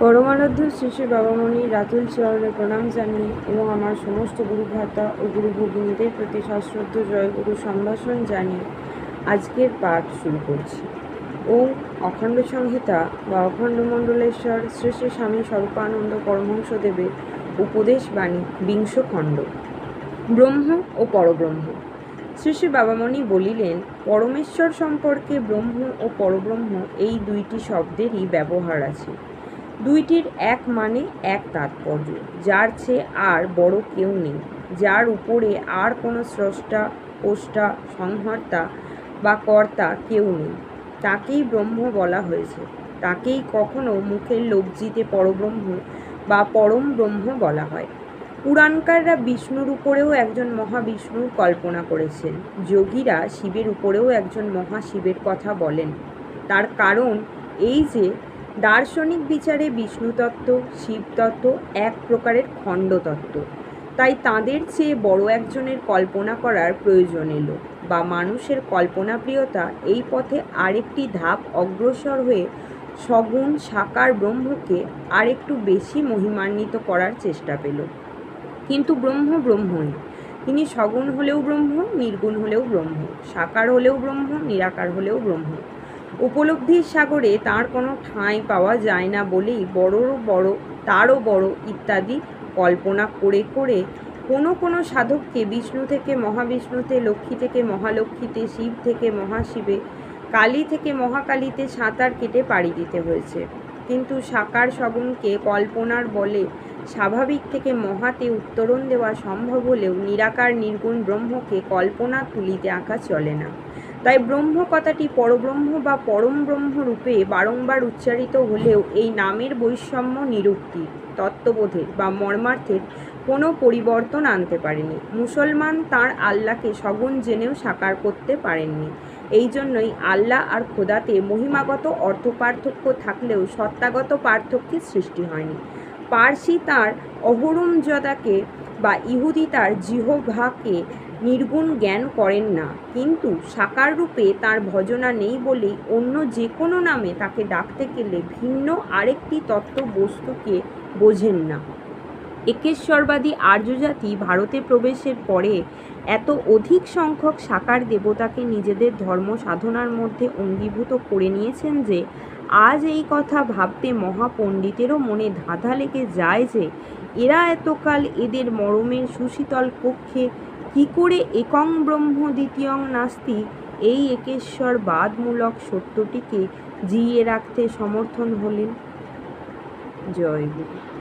পরমারাধ্য শ্রী বাবামণি রাতুল চরণে প্রণাম জানিয়ে এবং আমার সমস্ত গুরু ভ্রাতা ও গুরু ভগিনীদের প্রতি সশ্রদ্ধ, জয়গুরু সম্ভাষণ জানিয়ে আজকের পাঠ শুরু করছি। ওম অখণ্ড সংহিতা বা অখণ্ড মণ্ডলেশ্বর শ্রী শ্রী স্বামী স্বরূপানন্দ পরমহংসদেবের উপদেশ বাণী বিংশ খণ্ড। ব্রহ্ম ও পরব্রহ্ম। শ্রী শ্রী বাবামণি বলিলেন, পরমেশ্বর সম্পর্কে ব্রহ্ম ও পরব্রহ্ম এই দুইটি শব্দেরই ব্যবহার আছে। দুইটির এক মানে এক তাৎপর্য, যার চেয়ে আর বড় কেউ নেই, যার উপরে আর কোনো স্রষ্টা, পোষ্টা, সংহর্তা বা কর্তা কেউ নেই। তাকেই ব্রহ্ম বলা হয়েছে। তাকেই কখনো মুখের লজ্জিতে পরব্রহ্ম বা পরম ব্রহ্ম বলা হয়। পুরাণকাররা বিষ্ণুর উপরেও একজন মহাবিষ্ণুর কল্পনা করেছেন। যোগীরা শিবের উপরেও একজন মহাশিবের কথা বলেন। তার কারণ এই যে দার্শনিক বিচারে বিষ্ণুতত্ত্ব শিবতত্ত্ব এক প্রকারের খণ্ডতত্ত্ব তাই তাদের চেয়ে বড় একজনের কল্পনা করার প্রয়োজন এলো বা মানুষের কল্পনাপ্রিয়তা এই পথে আরেকটি ধাপ অগ্রসর হয়ে সগুণ সাকার ব্রহ্মকে আরেকটু বেশি মহিমান্বিত করার চেষ্টা পেল। কিন্তু ব্রহ্ম ব্রহ্মই তিনি সগুণ হলেও ব্রহ্ম, নির্গুণ হলেও ব্রহ্ম, সাকার হলেও ব্রহ্ম, নিরাকার হলেও ব্রহ্ম। উপলব্ধির সাগরে তার কোনো ঠাঁই পাওয়া যায় না বলেই বড়রও বড়, তারও বড় ইত্যাদি কল্পনা করে করে কোনো কোনো সাধককে বিষ্ণু থেকে মহাবিষ্ণুতে, লক্ষ্মী থেকে মহালক্ষ্মীতে, শিব থেকে মহাশিবে, কালী থেকে মহাকালীতে সাঁতার কেটে পাড়ি দিতে হয়েছে। কিন্তু সাকার সগুণকে কল্পনার বলে স্বাভাবিক থেকে মহাতে উত্তরণ দেওয়া সম্ভব হলেও নিরাকার, নির্গুণ ব্রহ্মকে কল্পনা তুলিতে আঁকা চলে না। তাই ব্রহ্ম কথাটি পরব্রহ্ম বা পরম ব্রহ্ম রূপে বারংবার উচ্চারিত হলেও এই নামের বৈষম্য নিরুক্তি তত্ত্ববোধের বা মর্মার্থের কোনো পরিবর্তন আনতে পারেনি। মুসলমান তার আল্লাহকে সগুণ জেনেও সাকার করতে পারেননি। এই জন্যই আল্লাহ আর খোদাতে মহিমাগত অর্থ পার্থক্য থাকলেও সত্তাগত পার্থক্যের সৃষ্টি হয়নি। পার্সি তার অহরুমজদাকে বা ইহুদি তার জিহভাকে নির্গুণ জ্ঞান করেন না। কিন্তু সাকার রূপে তার ভজনা নেই বলেই অন্য যে কোনো নামে তাকে ডাকতে গেলে ভিন্ন আরেকটি তত্ত্ব বস্তুকে বোঝেন না। একেশ্বরবাদী আর্যজাতি ভারতে প্রবেশের পরে এত অধিক সংখ্যক সাকার দেবতাকে নিজেদের ধর্ম সাধনার মধ্যে অঙ্গীভূত করে নিয়েছেন যে, আজ এই কথা ভাবতে মহাপণ্ডিতেরও মনে ধাঁধা লেগে যায় যে, এরা এতকাল এদের মরমের সুশীতল কক্ষে কি করে একং ব্রহ্ম দ্বিতীয়ং নাস্তি? এই একেশ্বর বাদমূলক সত্যটিকে জিইয়ে রাখতে সমর্থন হলেন। জয় গুরু।